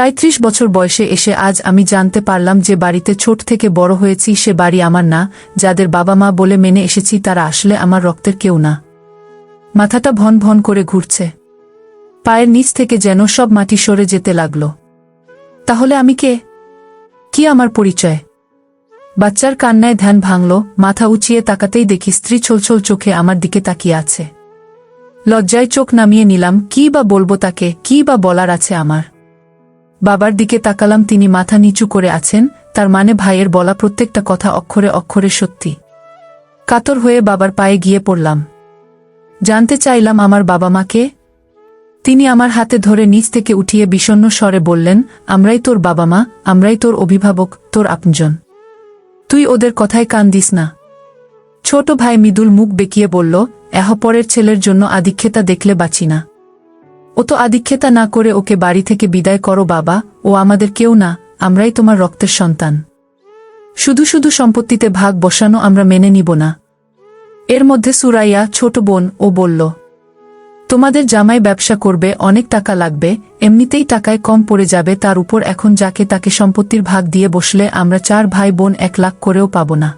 সাঁত্রিশ বছর বয়সে এসে আজ আমি জানতে পারলাম যে বাড়িতে ছোট থেকে বড় হয়েছি সে বাড়ি আমার না, যাদের বাবা মা বলে মেনে এসেছি তারা আসলে আমার রক্তের কেউ না। মাথাটা ভন ভন করে ঘুরছে। পায়ের নিচ থেকে যেন সব মাটি সরে যেতে লাগল। তাহলে আমি কে? কি আমার পরিচয়? বাচ্চার কান্নায় ধ্যান ভাঙল, মাথা উঁচিয়ে তাকাতেই দেখি স্ত্রী ছলছল চোখে আমার দিকে তাকিয়ে আছে। লজ্জায় চোখ নামিয়ে নিলাম, কি বা বলব তাকে, কি বা বলার আছে আমার? বাবার দিকে তাকালাম, তিনি মাথা নিচু করে আছেন, তার মানে ভাইয়ের বলা প্রত্যেকটা কথা অক্ষরে অক্ষরে সত্যি। কাতর হয়ে বাবার পায়ে গিয়ে পড়লাম। জানতে চাইলাম আমার বাবা মাকে? তিনি আমার হাতে ধরে নিচ থেকে উঠিয়ে বিষণ্ণ স্বরে বললেন, আমরাই তোর বাবা মা, আমরাই তোর অভিভাবক, তোর আপনজন। তুই ওদের কথায় কান দিস না। ছোট ভাই মৃদুল মুখ বেঁকিয়ে বলল এহপরের ছেলের জন্য আদিক্ষেতা দেখলে বাঁচি না। ও তো আদিক্ষেতা না করে ওকে বাড়ি থেকে বিদায় করো বাবা, ও আমাদের কেউ না, আমরাই তোমার রক্তের সন্তান। শুধু শুধু সম্পত্তিতে ভাগ বসানো আমরা মেনে নিব না। এর মধ্যে সুরাইয়া ছোট বোন ও বলল, তোমাদের জামাই ব্যবসা করবে, অনেক টাকা লাগবে, এমনিতেই টাকায় কম পড়ে যাবে, তার উপর এখন যাকে তাকে সম্পত্তির ভাগ দিয়ে বসলে আমরা চার ভাই বোন এক লাখ করেও পাব না।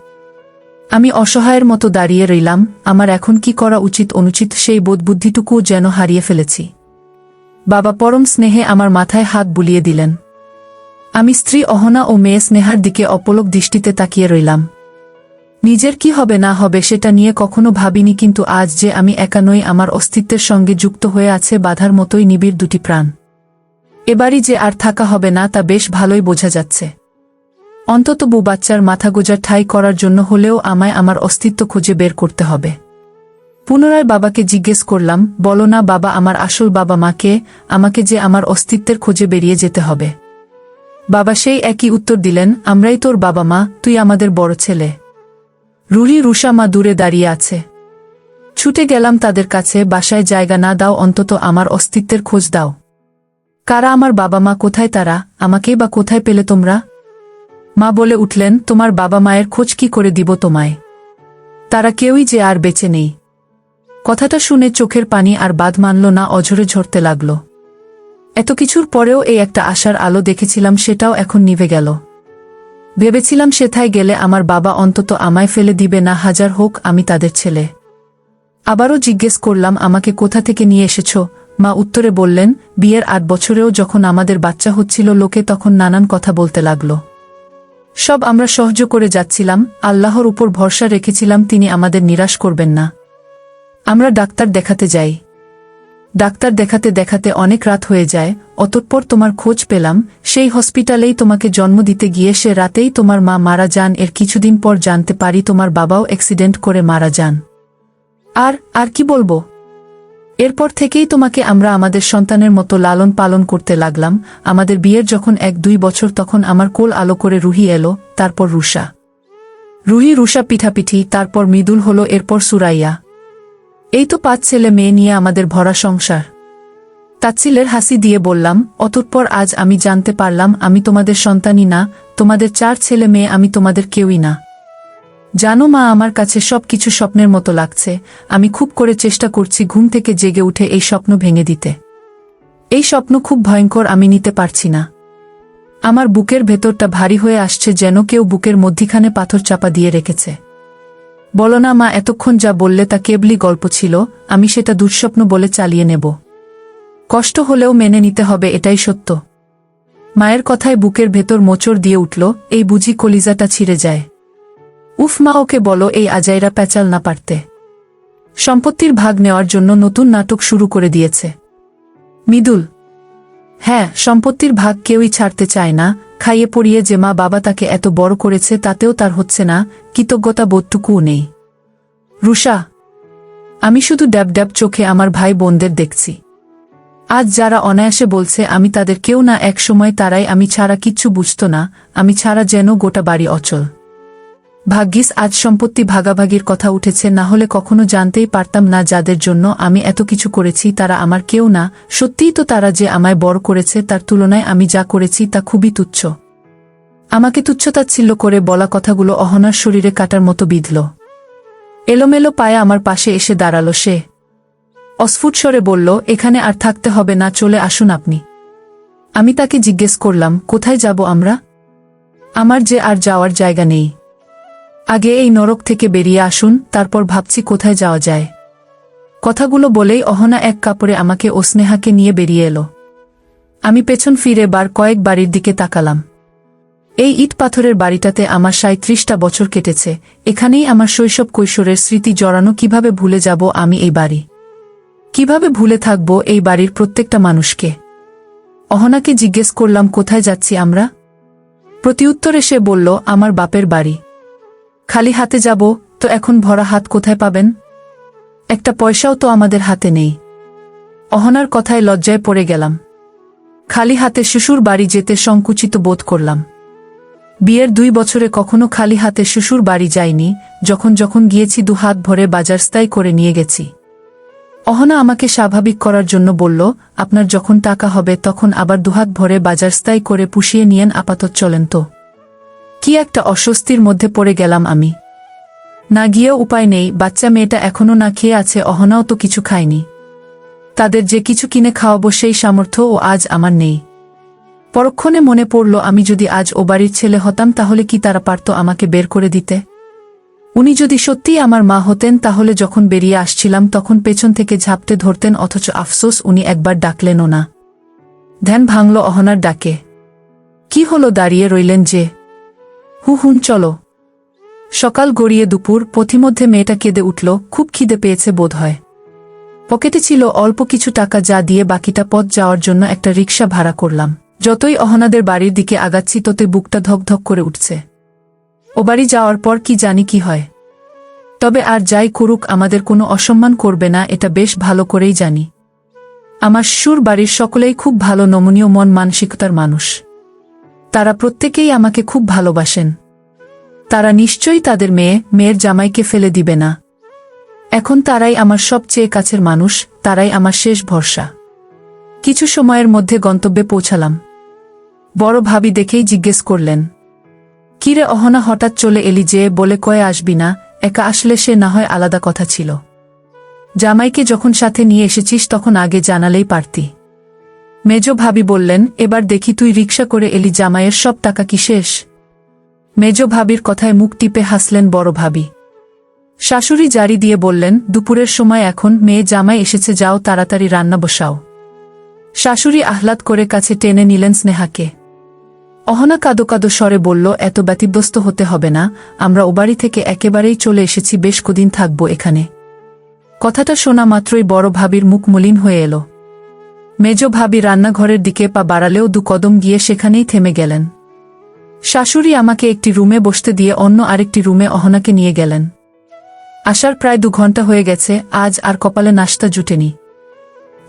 আমি অসহায়ের মতো দাঁড়িয়ে রইলাম, আমার এখন কি করা উচিত অনুচিত সেই বোধবুদ্ধিটুকু যেন হারিয়ে ফেলেছি। বাবা পরম স্নেহে আমার মাথায় হাত বুলিয়ে দিলেন। আমি স্ত্রী অহনা ও মেয়ে স্নেহার দিকে অপলক দৃষ্টিতে তাকিয়ে রইলাম। নিজের কি হবে না হবে সেটা নিয়ে কখনো ভাবিনি কিন্তু আজ যে আমি একা নই আমার অস্তিত্বের সঙ্গে যুক্ত হয়ে আছে বাধার মতোই নিবিড় দুটি প্রাণ। এবারই যে আর থাকা হবে না তা বেশ ভালোই বোঝা যাচ্ছে। অন্তত বউ বাচ্চার মাথা গোজার ঠাই করার জন্য হলেও আমায় আমার অস্তিত্ব খুঁজে বের করতে হবে। পুনরায় বাবাকে জিজ্ঞেস করলাম, বলো না বাবা, আমার আসল বাবা মাকে আমাকে যে আমার অস্তিত্বের খোঁজে বেরিয়ে যেতে হবে। বাবা সেই একই উত্তর দিলেন, আমরাই তোর বাবা মা, তুই আমাদের বড় ছেলে। রুহি রুষা মা দূরে দাঁড়িয়ে আছে। ছুটে গেলাম তাদের কাছে, বাসায় জায়গা না দাও, অন্তত আমার অস্তিত্বের খোঁজ দাও। কারা আমার বাবা মা, কোথায় তারা? আমাকেই বা কোথায় পেলে তোমরা? মা বলে উঠলেন, তোমার বাবা মায়ের খোঁজ কি করে দিব তোমায়? তারা কেউই যে আর বেঁচে নেই। কথাটা শুনে চোখের পানি আর বাদ মানল না, অঝরে ঝরতে লাগল। এত কিছুর পরেও এই একটা আশার আলো দেখেছিলাম, সেটাও এখন নিভে গেল। ভেবেছিলাম সেথায় গেলে আমার বাবা অন্তত আমায় ফেলে দিবে না, হাজার হোক আমি তাদের ছেলে। আবারও জিজ্ঞেস করলাম, আমাকে কোথা থেকে নিয়ে এসেছ? মা উত্তরে বললেন, বিয়ের আট বছরেও যখন আমাদের বাচ্চা হচ্ছিল লোকে তখন নানান কথা বলতে লাগল। সব আমরা সহ্য করে যাচ্ছিলাম, আল্লাহর উপর ভরসা রেখেছিলাম, তিনি আমাদের নিরাশ করবেন না। আমরা ডাক্তার দেখাতে যাই। ডাক্তার দেখাতে দেখাতে অনেক রাত হয়ে যায়, অতঃপর তোমার খোঁজ পেলাম, সেই হসপিটালেই তোমাকে জন্ম দিতে গিয়ে সে রাতেই তোমার মা মারা যান, এর কিছুদিন পর জানতে পারি তোমার বাবাও অ্যাক্সিডেন্ট করে মারা যান। আর আর কি বলব? এরপর থেকেই তোমাকে আমরা আমাদের সন্তানের মতো লালন পালন করতে লাগলাম, আমাদের বিয়ের যখন এক দুই বছর তখন আমার কোল আলো করে রুহি এলো, তারপর রুষা। রুহি, রুষা পিঠাপিঠি, তারপর মৃদুল হলো, এরপর সুরাইয়া। এই তো পাঁচ ছেলে মেয়ে নিয়ে আমাদের ভরা সংসার। তাচ্ছিলের হাসি দিয়ে বললাম, অতঃপর আজ আমি জানতে পারলাম আমি তোমাদের সন্তানই না, তোমাদের চার ছেলে মেয়ে আমি তোমাদের কেউই না। জানো মা, আমার কাছে সব কিছু স্বপ্নের মতো লাগছে, আমি খুব করে চেষ্টা করছি ঘুম থেকে জেগে উঠে এই স্বপ্ন ভেঙে দিতে। এই স্বপ্ন খুব ভয়ঙ্কর, আমি নিতে পারছি না। আমার বুকের ভেতরটা ভারী হয়ে আসছে যেন কেউ বুকের মধ্যিখানে পাথর চাপা দিয়ে রেখেছে। বলো না, মা, এতক্ষণ যা বললে তা কেবলি গল্প ছিল, আমি সেটা দুঃস্বপ্ন বলে চালিয়ে নেব। কষ্ট হলেও মেনে নিতে হবে, এটাই সত্য। মায়ের কথায় বুকের ভেতর মোচড় দিয়ে উঠল, এই বুঝি কলিজাটা ছিঁড়ে যায়। উফ, মা, ওকে বলো, এই আজাইরা প্যাচাল না পারতে। সম্পত্তির ভাগ নেওয়ার জন্য নতুন নাটক শুরু করে দিয়েছে। মিদুল হ্যাঁ সম্পত্তির ভাগ কেউই ছাড়তে চায় না। খাইয়ে পড়িয়ে যে মা বাবা তাকে এত বড় করেছে, তাতেও তার হচ্ছে না। কৃতজ্ঞতা বোধটুকুও নেই। রুষা আমি শুধু ড্যাব ড্যাব চোখে আমার ভাই বোনদের দেখছি। আজ যারা অনায়াসে বলছে, আমি তাদের কেউ না, এক সময় তারাই আমি ছাড়া কিচ্ছু বুঝত না। আমি ছাড়া যেন গোটা বাড়ি অচল। ভাগ্যিস আজ সম্পত্তি ভাগাভাগির কথা উঠেছে, না হলে কখনো জানতেই পারতাম না যাদের জন্য আমি এত কিছু করেছি, তারা আমার কেউ না। সত্যিই তো তারা যে আমায় বড় করেছে, তার তুলনায় আমি যা করেছি তা খুবই তুচ্ছ। আমাকে তুচ্ছতাচ্ছিল্য করে বলা কথাগুলো অহনার শরীরে কাটার মতো বিঁধল। এলোমেলো পায়ে আমার পাশে এসে দাঁড়াল সে। অস্ফুট স্বরে বলল, এখানে আর থাকতে হবে না, চলে আসুন আপনি। আমি তাকে জিজ্ঞেস করলাম, কোথায় যাব আমরা? আমার যে আর যাওয়ার জায়গা নেই। আগে এই নরক থেকে বেরিয়ে আসুন, তারপর ভাবছি কোথায় যাওয়া যায়। কথাগুলো বলেই অহনা এক কাপড়ে আমাকে ও স্নেহাকে নিয়ে বেরিয়ে এলো। আমি পেছন ফিরে বার কয়েক বাড়ির দিকে তাকালাম। এই ইট পাথরের বাড়িটাতে আমার সাঁত্রিশটা বছর কেটেছে, এখানেই আমার শৈশব কৈশোরের স্মৃতি জড়ানো কীভাবে ভুলে যাব আমি এই বাড়ি। কীভাবে ভুলে থাকব এই বাড়ির প্রত্যেকটা মানুষকে? অহনাকে জিজ্ঞেস করলাম, কোথায় যাচ্ছি আমরা? প্রতিউত্তরে সে বলল, আমার বাপের বাড়ি। খালি হাতে যাব, তো এখন ভরা হাত কোথায় পাবেন? একটা পয়সাও তো আমাদের হাতে নেই। অহনার কথায় লজ্জায় পড়ে গেলাম। খালি হাতে শ্বশুর বাড়ি যেতে সংকুচিত বোধ করলাম। বিয়ের দুই বছরে কখনো খালি হাতে শ্বশুর বাড়ি যাইনি, যখন যখন গিয়েছি দু হাত ভরে বাজারস্তাই করে নিয়ে গেছি। অহনা আমাকে স্বাভাবিক করার জন্য বলল, আপনার যখন টাকা হবে তখন আবার দুহাত ভরে বাজারস্তাই করে পুষিয়ে নিয়েন, আপাতত চলেন তো। কি একটা অস্বস্তির মধ্যে পড়ে গেলাম আমি। না গিয়েও উপায় নেই, বাচ্চা মেয়েটা এখনও না খেয়ে আছে, অহনাও তো কিছু খায়নি। তাদের যে কিছু কিনে খাওয়াবো সেই সামর্থ্য ও আজ আমার নেই। পরক্ষণে মনে পড়ল, আমি যদি আজ ও বাড়ির ছেলে হতাম, তাহলে কি তারা পারত আমাকে বের করে দিতে? উনি যদি সত্যিই আমার মা হতেন, তাহলে যখন বেরিয়ে আসছিলাম, তখন পেছন থেকে ঝাপটে ধরতেন, অথচ আফসোস উনি একবার ডাকলেনও না। ধ্যান ভাঙল অহনার ডাকে। কি হলো দাঁড়িয়ে রইলেন যে? হু হুন, চলো। সকাল গড়িয়ে দুপুর, পথিমধ্যে মেয়েটা কেঁদে উঠল, খুব খিদে পেয়েছে বোধ হয়। পকেটে ছিল অল্প কিছু টাকা যা দিয়ে বাকিটা পথ যাওয়ার জন্য একটা রিক্সা ভাড়া করলাম। যতই অহনাদের বাড়ির দিকে আগাচ্ছি, ততই বুকটা ধকধক করে উঠছে। ও বাড়ি যাওয়ার পর কি জানি কি হয়। তবে আর যাই করুক, আমাদের কোনো অসম্মান করবে না, এটা বেশ ভালো করেই জানি। আমার সুর বাড়ির সকলেই খুব ভালো, নমনীয়, মন, মানসিকতার মানুষ। তারা প্রত্যেকেই আমাকে খুব ভালোবাসেন। তারা নিশ্চয়ই তাদের মেয়ে, মেয়ের জামাইকে ফেলে দিবে না। এখন তারাই আমার সবচেয়ে কাছের মানুষ, তারাই আমার শেষ ভরসা। কিছু সময়ের মধ্যে গন্তব্যে পৌঁছালাম। বড় ভাবি দেখেই জিজ্ঞেস করলেন, কিরে অহনা, হঠাৎ চলে এলি যে বলে কয়ে আসবি না? একা আসলে সে না হয় আলাদা কথা ছিল। জামাইকে যখন সাথে নিয়ে এসেছিস তখন আগে জানালেই পারতি। মেজ ভাবি বললেন, এবার দেখি তুই রিক্সা করে এলি জামাইয়ের সব টাকা কি শেষ? মেজ ভাবির কথায় মুখ টিপে হাসলেন বড় ভাবি। শাশুড়ি জারি দিয়ে বললেন, দুপুরের সময় এখন মেয়ে জামাই এসেছে, যাও তাড়াতাড়ি রান্না বসাও। শাশুড়ি আহ্লাদ করে কাছে টেনে নিলেন স্নেহাকে। অহনা কাদো কাদো স্বরে বলল, এত ব্যতিব্যস্ত হতে হবে না, আমরা ও বাড়ি থেকে একেবারেই চলে এসেছি, বেশ কদিন থাকব এখানে। কথাটা শোনা মাত্রই বড় ভাবির মুখ মলিন হয়ে এলো। মেজ ভাবি রান্নাঘরের দিকে পা বাড়ালেও দু কদম গিয়ে সেখানেই থেমে গেলেন। শাশুড়ি আমাকে একটি রুমে বসতে দিয়ে অন্য আরেকটি রুমে অহনাকে নিয়ে গেলেন। আসার প্রায় দু ঘণ্টা হয়ে গেছে, আজ আর কপালে নাস্তা জুটেনি।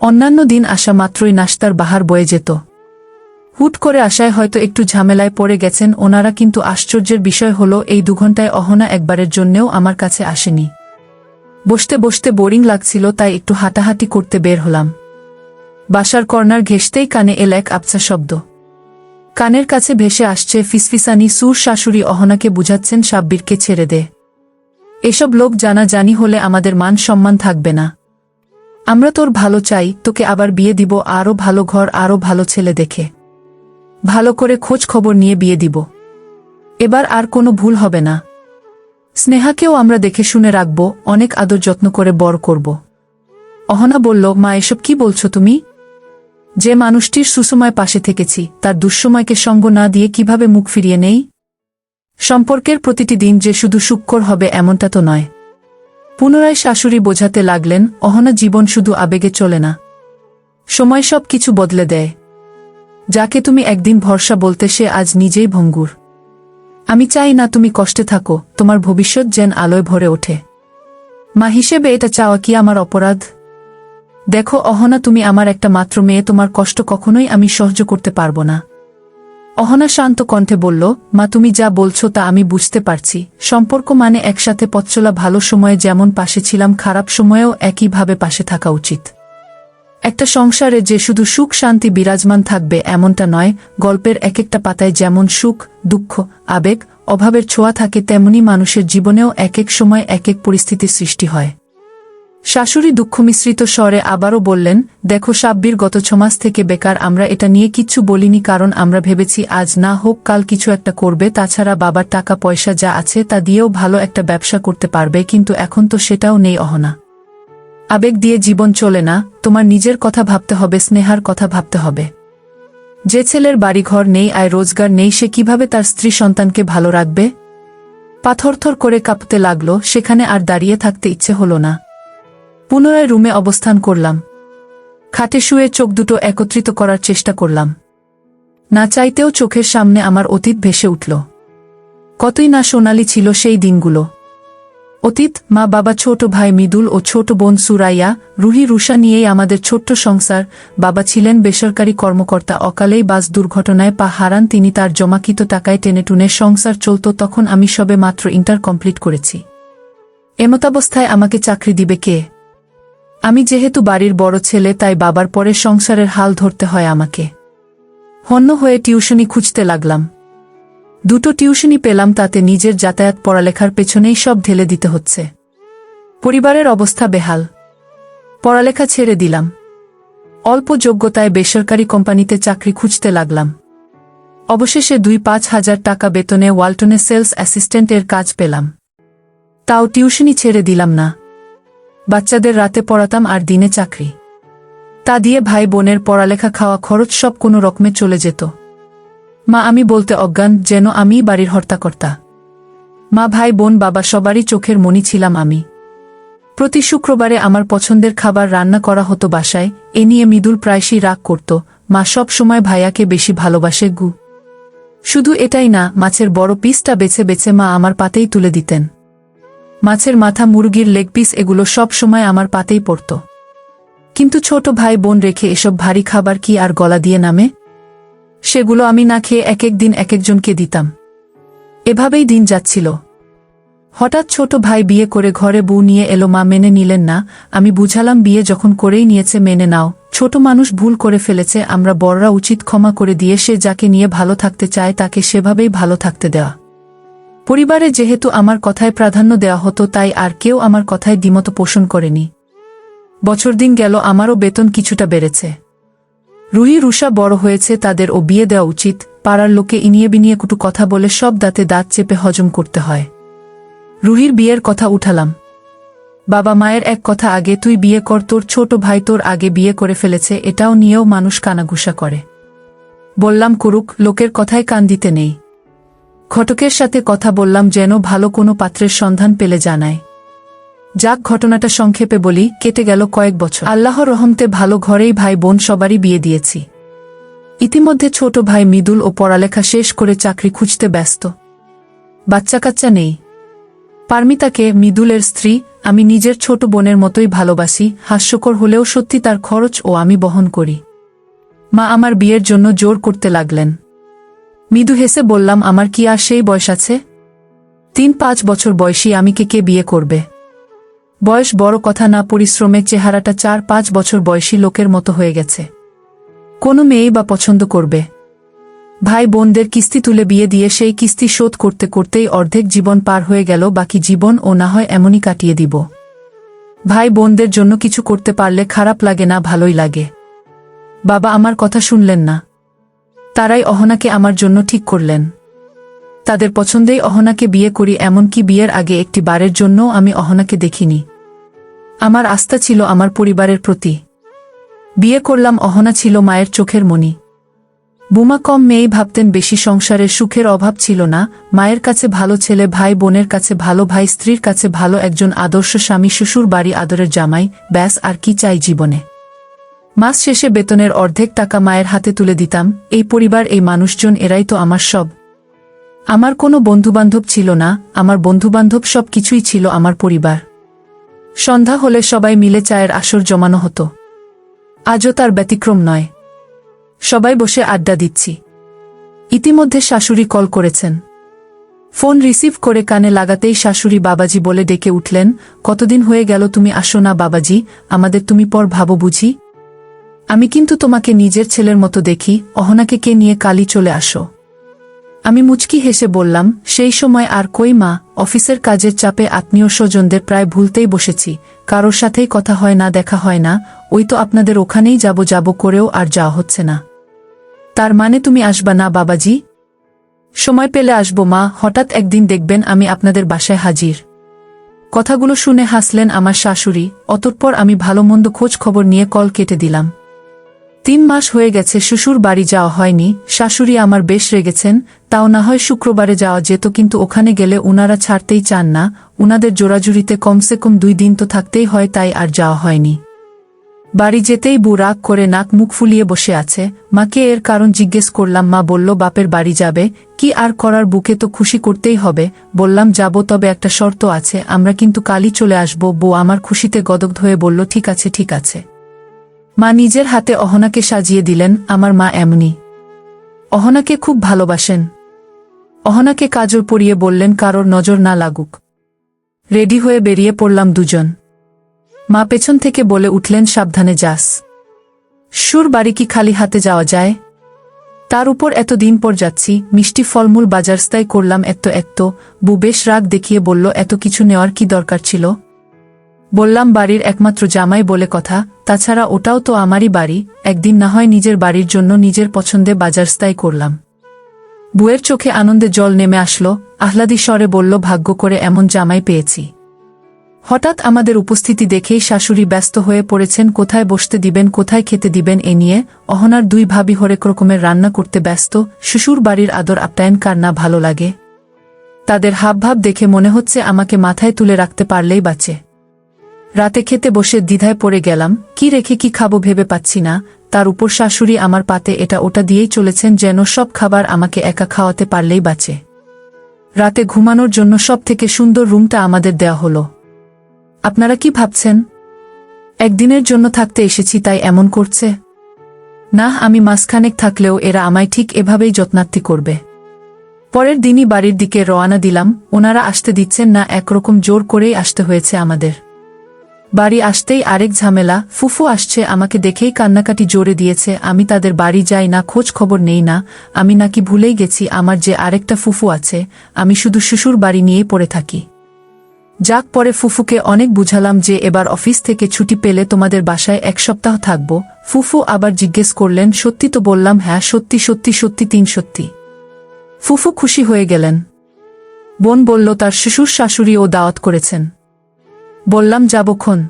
অন্যান্য দিন আসা মাত্রই নাস্তার বাহার বয়ে যেত। হুট করে আসায় হয়তো একটু ঝামেলায় পড়ে গেছেন, ওনারা কিন্তু আশ্চর্যের বিষয় হল, এই দুঘণ্টায় অহনা একবারের জন্যেও আমার কাছে আসেনি। বসতে বসতে বোরিং লাগছিল, তাই একটু হাঁটাহাঁটি করতে বের হলাম। বাসার কর্নার ঘেসতেই কানে এল এক আবছা শব্দ। কানের কাছে ভেসে আসছে ফিসফিসানি সুর শাশুড়ি অহনাকে বুঝাচ্ছেন সাব্বিরকে ছেড়ে দে। এসব লোক জানা জানি হলে আমাদের মান সম্মান থাকবে না। আমরা তোর ভালো চাই, তোকে আবার বিয়ে দিব আরও ভালো ঘর আরও ভালো ছেলে দেখে। ভালো করে খোঁজ খবর নিয়ে বিয়ে দিব। এবার আর কোনো ভুল হবে না। স্নেহাকেও আমরা দেখে শুনে রাখব, অনেক আদর যত্ন করে বড় করব। অহনা বলল, মা, এসব কি বলছো তুমি? যে মানুষটির সুসময় পাশে থেকেছি, তার দুঃসময়কে সঙ্গ না দিয়ে কীভাবে মুখ ফিরিয়ে নেই? সম্পর্কের প্রতিটি দিন যে শুধু সুক্কর হবে এমনটা তো নয়। পুনরায় শাশুড়ি বোঝাতে লাগলেন, অহনা জীবন শুধু আবেগে চলে না। সময় সব কিছু বদলে দেয়। যাকে তুমি একদিন ভরসা বলতে সে আজ নিজেই ভঙ্গুর। আমি চাই না তুমি কষ্টে থাকো, তোমার ভবিষ্যৎ যেন আলোয় ভরে ওঠে। মা হিসেবে এটা চাওয়া কি আমার অপরাধ? দেখো, অহনা, তুমি আমার একটা মাত্র মেয়ে, তোমার কষ্ট কখনোই আমি সহ্য করতে পারব না। অহনা শান্ত কণ্ঠে বলল, মা, তুমি যা বলছো তা আমি বুঝতে পারছি। সম্পর্ক মানে একসাথে পথচলা ভালো সময়ে যেমন পাশে ছিলাম, খারাপ সময়েও একইভাবে পাশে থাকা উচিত। একটা সংসারে যে শুধু সুখ, শান্তি, বিরাজমান থাকবে, এমনটা নয়। গল্পের এক একটা পাতায় যেমন সুখ, দুঃখ, আবেগ, অভাবের ছোঁয়া থাকে, তেমনি মানুষের জীবনেও এক এক সময় এক এক পরিস্থিতির সৃষ্টি হয়। শাশুড়ি দুঃখমিশ্রিত স্বরে আবারও বললেন, দেখো সাব্বির, গত ছমাস থেকে বেকার, আমরা এটা নিয়ে কিচ্ছু বলিনি, কারণ আমরা ভেবেছি আজ না হোক কাল কিছু একটা করবে, তাছাড়া বাবার টাকা পয়সা যা আছে তা দিয়েও ভালো একটা ব্যবসা করতে পারবে, কিন্তু এখন তো সেটাও নেই, অহনা। আবেগ দিয়ে জীবন চলে না, তোমার নিজের কথা ভাবতে হবে, স্নেহার কথা ভাবতে হবে। যে ছেলের বাড়িঘর নেই, আয় রোজগার নেই, সে কীভাবে তার স্ত্রী সন্তানকে ভালো রাখবে? পাথরথর করে কাঁপতে লাগল, সেখানে আর দাঁড়িয়ে থাকতে ইচ্ছে হলো না। পুনরায় রুমে অবস্থান করলাম। খাটে শুয়ে চোখ দুটো একত্রিত করার চেষ্টা করলাম। না চাইতেও চোখের সামনে আমার অতীত ভেসে উঠল। কতই না সোনালি ছিল সেই দিনগুলো। অতীত, মা বাবা, ছোট ভাই মিদুল ও ছোট বোন সুরাইয়া, রুহি রুষা নিয়েই আমাদের ছোট্ট সংসার, বাবা ছিলেন বেসরকারি কর্মকর্তা, অকালেই বাস দুর্ঘটনায় পা হারান তিনি তার জমাকিত টাকায় টেনেটুনে সংসার চলত, তখন আমি সবে মাত্র ইন্টার কমপ্লিট করেছি। এমতাবস্থায় আমাকে চাকরি দিবে কে? আমি যেহেতু বাড়ির বড় ছেলে, তাই বাবার পরে সংসারের হাল ধরতে হয় আমাকে। হন্য হয়ে টিউশনি খুঁজতে লাগলাম। দুটো টিউশনি পেলাম, তাতে নিজের যাতায়াত পড়ালেখার পেছনেই সব ঢেলে দিতে হচ্ছে। পরিবারের অবস্থা বেহাল। পড়ালেখা ছেড়ে দিলাম। অল্প যোগ্যতায় বেসরকারি কোম্পানিতে চাকরি খুঁজতে লাগলাম। অবশেষে দুই পাঁচ হাজার টাকা বেতনে ওয়ালটনে সেলস অ্যাসিস্ট্যান্টের কাজ পেলাম। তাও টিউশনি ছেড়ে দিলাম না। বাচ্চাদের রাতে পড়াতাম আর দিনে চাকরি। তা দিয়ে ভাই বোনের পড়ালেখা খাওয়া খরচ সব কোনো রকমে চলে যেত। মা আমি বলতে অজ্ঞান, যেন আমিই বাড়ির হর্তাকর্তা। মা, ভাই, বোন, বাবা, সবারই চোখের মনি ছিলাম আমি। প্রতি শুক্রবারে আমার পছন্দের খাবার রান্না করা হতো বাসায়, এ নিয়ে মৃদুল প্রায়শই রাগ করত। মা সব সময় ভাইয়াকে বেশি ভালোবাসে গু। শুধু এটাই না, মাছের বড় পিসটা বেছে বেছে মা আমার পাতেই তুলে দিতেন। মাছের মাথা, মুরগির লেগ পিস এগুলো সব সময় আমার পাতেই পড়ত। কিন্তু ছোট ভাই বোন রেখে এসব ভারী খাবার কি আর গলা দিয়ে নামে? সেগুলো আমি না খেয়ে এক এক দিন এক একজনকে দিতাম। এভাবেই দিন যাচ্ছিল। হঠাৎ ছোট ভাই বিয়ে করে ঘরে বউ নিয়ে এলো, মা, মেনে নিলেন না। আমি বুঝালাম বিয়ে যখন করেই নিয়েছে, মেনে নাও। ছোট মানুষ ভুল করে ফেলেছে, আমরা বড়রা উচিত ক্ষমা করে দিয়ে সে যাকে নিয়ে ভালো থাকতে চায় তাকে সেভাবেই ভালো থাকতে দেওয়া। পরিবারে যেহেতু আমার কথায় প্রাধান্য দেওয়া হতো, তাই আর কেউ আমার কথায় দ্বিমত পোষণ করেনি। বছর দিন গেল, আমারও বেতন কিছুটা বেড়েছে। রুহি রুষা বড় হয়েছে, তাদের ও বিয়ে দেওয়া উচিত। পাড়ার লোকে ইনিয়ে বিনিয়ে কুটু কথা বলে সব দাঁতে দাঁত চেপে হজম করতে হয়। রুহির বিয়ের কথা উঠালাম। বাবা মায়ের এক কথা আগে, তুই বিয়ে কর, তোর ছোট ভাই তোর আগে বিয়ে করে ফেলেছে, এটাও নিয়েও মানুষ কানাঘুষা করে। বললাম, করুক, লোকের কথায় কান দিতে নেই। ঘটকের সাথে কথা বললাম যেন ভালো কোনো পাত্রের সন্ধান পেলে জানায়। যাক, ঘটনাটা সংক্ষেপে বলি, কেটে গেল কয়েক বছর। আল্লাহ রহমতে ভালো ঘরেই ভাই বোন সবারই বিয়ে দিয়েছি। ইতিমধ্যে ছোট ভাই মৃদুল ও পড়ালেখা শেষ করে চাকরি খুঁজতে ব্যস্ত। বাচ্চা কাচ্চা নেই। পারমিতাকে, মৃদুলের স্ত্রী, আমি নিজের ছোট বোনের মতোই ভালোবাসি, হাস্যকর হলেও সত্যি তার খরচ ও আমি বহন করি। মা আমার বিয়ের জন্য জোর করতে লাগলেন। মৃদু হেসে বললাম, আমার কি আর সেই বয়স আছে? তিন পাঁচ বছর বয়সী আমিকে কে কে বিয়ে করবে? বয়স বড় কথা না, পরিশ্রমের চেহারাটা চার পাঁচ বছর বয়সী লোকের মতো হয়ে গেছে। কোনো মেয়েই বা পছন্দ করবে। ভাই বোনদের কিস্তি তুলে বিয়ে দিয়ে সেই কিস্তি শোধ করতে করতেই অর্ধেক জীবন পার হয়ে গেল, বাকি জীবন ও না হয় এমনই কাটিয়ে দিব। ভাই বোনদের জন্য কিছু করতে পারলে খারাপ লাগে না, ভালোই লাগে। বাবা আমার কথা শুনলেন না। তারাই অহনাকে আমার জন্য ঠিক করলেন। তাদের পছন্দেই অহনাকে বিয়ে করি, এমনকি বিয়ের আগে একটি বারের জন্যও আমি অহনাকে দেখিনি। আমার আস্থা ছিল আমার পরিবারের প্রতি। বিয়ে করলাম অহনা ছিল মায়ের চোখের মণি। বুমা কম মেয়েই ভাবতেন বেশি সংসারের সুখের অভাব ছিল না, মায়ের কাছে ভালো ছেলে, ভাই বোনের কাছে ভালো ভাই, স্ত্রীর কাছে ভালো একজন আদর্শ স্বামী শ্বশুর বাড়ি আদরের জামাই, ব্যাস আর কি চাই জীবনে। মাস শেষে বেতনের অর্ধেক টাকা মায়ের হাতে তুলে দিতাম, এই পরিবার, এই মানুষজন, এরাই তো আমার সব। আমার কোনো বন্ধুবান্ধব ছিল না, আমার বন্ধুবান্ধব সব কিছুই ছিল আমার পরিবার। সন্ধ্যা হলে সবাই মিলে চায়ের আসর জমানো হতো। আজও তার ব্যতিক্রম নয়। সবাই বসে আড্ডা দিচ্ছি। ইতিমধ্যে শাশুড়ি কল করেছেন। ফোন রিসিভ করে কানে লাগাতেই শাশুড়ি বাবাজি বলে ডেকে উঠলেন, কতদিন হয়ে গেল তুমি আসো না বাবাজি, আমাদের তুমি পর ভাবো বুঝি? আমি কিন্তু তোমাকে নিজের ছেলের মতো দেখি, অহনাকে কে নিয়ে কালি চলে আসো। আমি মুচকি হেসে বললাম, সেই সময় আর কই মা, অফিসের কাজের চাপে আত্মীয় স্বজনদের প্রায় ভুলতেই বসেছি, কারোর সাথেই কথা হয় না, দেখা হয় না, ওই তো আপনাদের ওখানেই যাব যাব করেও আর যাওয়া হচ্ছে না। তার মানে তুমি আসবা না, বাবাজি? সময় পেলে আসব মা, হঠাৎ একদিন দেখবেন আমি আপনাদের বাসায় হাজির। কথাগুলো শুনে হাসলেন আমার শাশুড়ি, অতঃপর আমি ভালো মন্দ খোঁজ খবর নিয়ে কল কেটে দিলাম। তিন মাস হয়ে গেছে শ্বশুর বাড়ি যাওয়া হয়নি, শাশুড়ি আমার বেশ রেগেছেন, তাও না হয় শুক্রবারে যাওয়া যেত কিন্তু ওখানে গেলে উনারা ছাড়তেই চান না, উনাদের জোড়াজুড়িতে কমসে কম দুই দিন তো থাকতেই হয় তাই আর যাওয়া হয়নি। বাড়ি যেতেই বউ রাগ করে নাক মুখ ফুলিয়ে বসে আছে, মাকে এর কারণ জিজ্ঞেস করলাম, মা বলল, বাপের বাড়ি যাবে, কি আর করার বুকে তো খুশি করতেই হবে? বললাম, যাব, তবে একটা শর্ত আছে, আমরা কিন্তু কালই চলে আসব। বউ আমার খুশিতে গদগ্ধ হয়ে বলল, ঠিক আছে ঠিক আছে। মা নিজের হাতে অহনাকে সাজিয়ে দিলেন, আমার মা এমনি। অহনাকে খুব ভালোবাসেন। অহনাকে কাজল পরিয়ে বললেন, কারোর নজর না লাগুক। রেডি হয়ে বেরিয়ে পড়লাম দুজন। মা পেছন থেকে বলে উঠলেন, সাবধানে যাস। সুর, বাড়ি কি খালি হাতে যাওয়া যায়? তার উপর এত দিন পর যাচ্ছি, মিষ্টি ফলমূল বাজারস্তাই করলাম এত এত বু বেশ রাগ দেখিয়ে বলল, এত কিছু নেওয়ার কি দরকার ছিল? বললাম, বাড়ির একমাত্র জামাই বলে কথা। তাছাড়া ওটাও তো আমারই বাড়ি, একদিন না হয় নিজের বাড়ির জন্য নিজের পছন্দে বাজারস্তাই করলাম। বুয়ের চোখে আনন্দে জল নেমে আসলো, আহ্লাদি স্বরে বলল, ভাগ্য করে এমন জামাই পেয়েছি। হঠাৎ আমাদের উপস্থিতি দেখেই শাশুড়ি ব্যস্ত হয়ে পড়েছেন, কোথায় বসতে দিবেন, কোথায় খেতে দিবেন এ নিয়ে অহনার দুই ভাবি হরেক রকমের রান্না করতে ব্যস্ত, শ্বশুর বাড়ির আদর আপ্যায়ন কার না ভালো লাগে। তাদের হাবভাব দেখে মনে হচ্ছে আমাকে মাথায় তুলে রাখতে পারলেই বাঁচে। রাতে খেতে বসে দ্বিধায় পড়ে গেলাম, কি রেখে কি খাব ভেবে পাচ্ছি না, তার উপর শাশুড়ি আমার পাতে এটা ওটা দিয়েই চলেছেন যেন সব খাবার আমাকে একা খাওয়াতে পারলেই বাঁচে। রাতে ঘুমানোর জন্য সব থেকে সুন্দর রুমটা আমাদের দেয়া হলো। আপনারা কি ভাবছেন? একদিনের জন্য থাকতে এসেছি তাই এমন করছে? না, আমি মাসখানেক থাকলেও এরা আমায় ঠিক এভাবেই যত্নার্থী করবে। পরের দিনই বাড়ির দিকে রওয়ানা দিলাম, ওনারা আসতে দিচ্ছেন না, একরকম জোর করেই আসতে হয়েছে আমাদের। বাড়ি আসতেই আরেক ঝামেলা, ফুফু আসছে, আমাকে দেখেই কান্নাকাটি জোরে দিয়েছে, আমি তাদের বাড়ি যাই না, খোঁজ খবর নেই না, আমি নাকি ভুলেই গেছি, আমার যে আরেকটা ফুফু আছে, আমি শুধু শ্বশুর বাড়ি নিয়েই পড়ে থাকি। যাক পরে ফুফুকে অনেক বুঝালাম যে এবার অফিস থেকে ছুটি পেলে তোমাদের বাসায় এক সপ্তাহ থাকব, ফুফু আবার জিজ্ঞেস করলেন, সত্যি তো বললাম হ্যাঁ সত্যি সত্যি সত্যি, তিন সত্যি। ফুফু খুশি হয়ে গেলেন। বোন বলল, তার শ্বশুর শাশুড়ি ও দাওয়াত করেছেন। বললাম যাবক্ষণ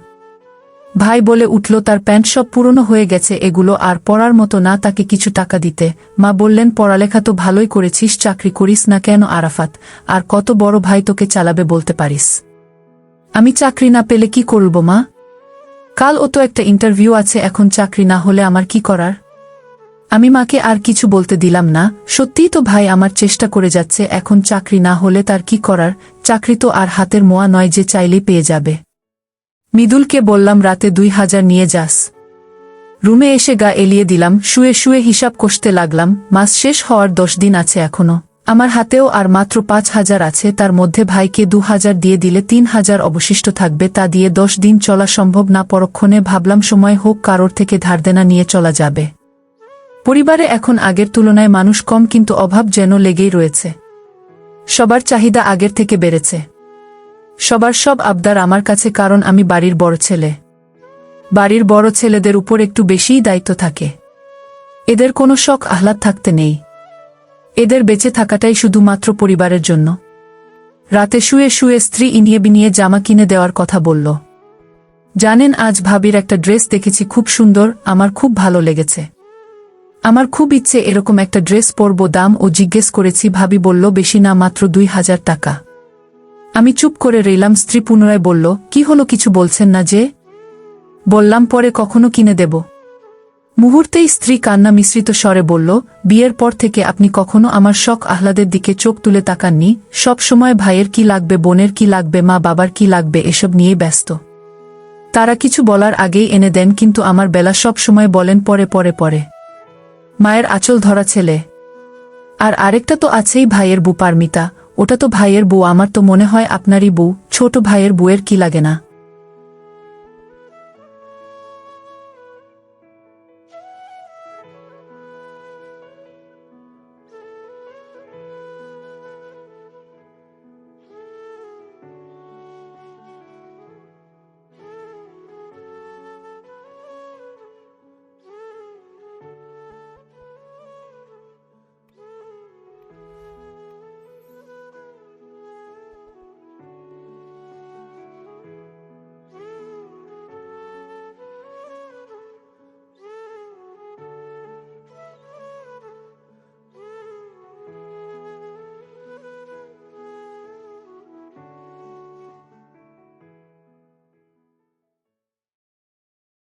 ভাই বলে উঠল, তার প্যান্ট সব পুরনো হয়ে গেছে, এগুলো আর পড়ার মতো না, তাকে কিছু টাকা দিতে। মা বললেন, পড়ালেখা তো ভালোই করেছিস, চাকরি করিস না কেন আরাফাত? আর কত বড় ভাই তোকে চালাবে বলতে পারিস? আমি চাকরি না পেলে কি করব মা? কাল ও তো একটা ইন্টারভিউ আছে, এখন চাকরি না হলে আমার কি করার? আমি মাকে আর কিছু বলতে দিলাম না, সত্যিই তো ভাই আমার চেষ্টা করে যাচ্ছে, এখন চাকরি না হলে তার কি করার, চাকরি তো আর হাতের মোয়া নয় যে চাইলেই পেয়ে যাবে। মিদুলকে বললাম, রাতে দুই হাজার নিয়ে যাস। রুমে এসে গা এলিয়ে দিলাম, শুয়ে শুয়ে হিসাব কষতে লাগলাম, মাস শেষ হওয়ার দশ দিন আছে এখনও। আমার হাতেও আর মাত্র পাঁচ হাজার আছে, তার মধ্যে ভাইকে দু হাজার দিয়ে দিলে তিন হাজার অবশিষ্ট থাকবে, তা দিয়ে দশ দিন চলা সম্ভব না, পরক্ষণে ভাবলাম, সময় হোক, কারোর থেকে ধারদেনা নিয়ে চলা যাবে। পরিবারে এখন আগের তুলনায় মানুষ কম কিন্তু অভাব যেন লেগেই রয়েছে। সবার চাহিদা আগের থেকে বেড়েছে। সবার সব আবদার আমার কাছে কারণ আমি বাড়ির বড় ছেলে। বাড়ির বড় ছেলেদের উপর একটু বেশিই দায়িত্ব থাকে। এদের কোনো শখ আহ্লাদ থাকতে নেই। এদের বেঁচে থাকাটাই শুধুমাত্র পরিবারের জন্য। রাতে শুয়ে শুয়ে স্ত্রী ইনিয়ে বিনিয়ে জামা কিনে দেওয়ার কথা বলল। জানেন, আজ ভাবির একটা ড্রেস দেখেছি খুব সুন্দর, আমার খুব ভালো লেগেছে। আমার খুব ইচ্ছে এরকম একটা ড্রেস পরব, দাম ও জিজ্ঞেস করেছি, ভাবি বলল, বেশি না, মাত্র দুই হাজার টাকা। আমি চুপ করে রইলাম, স্ত্রী পুনরায় বলল, কি হলো, কিছু বলছেন না যে? বললাম, পরে কখনো কিনে দেব। মুহূর্তেই স্ত্রী কান্না মিশ্রিত স্বরে বলল, বিয়ের পর থেকে আপনি কখনো আমার শখ আহ্লাদের দিকে চোখ তুলে তাকাননি? সব সময় ভাইয়ের কি লাগবে, বোনের কি লাগবে, মা বাবার কি লাগবে, এসব নিয়ে ব্যস্ত। তারা কিছু বলার আগেই এনে দেন, কিন্তু আমার বেলা সব সময় বলেন, পরে পরে পরে। মায়ের আঁচল ধরা ছেলে। আর আরেকটা তো আছেই ভাইয়ের বউ পারমিতা ওটা তো ভাইয়ের বউ, আমার তো মনে হয় আপনারই বউ, ছোট ভাইয়ের বউয়ের কি লাগে না।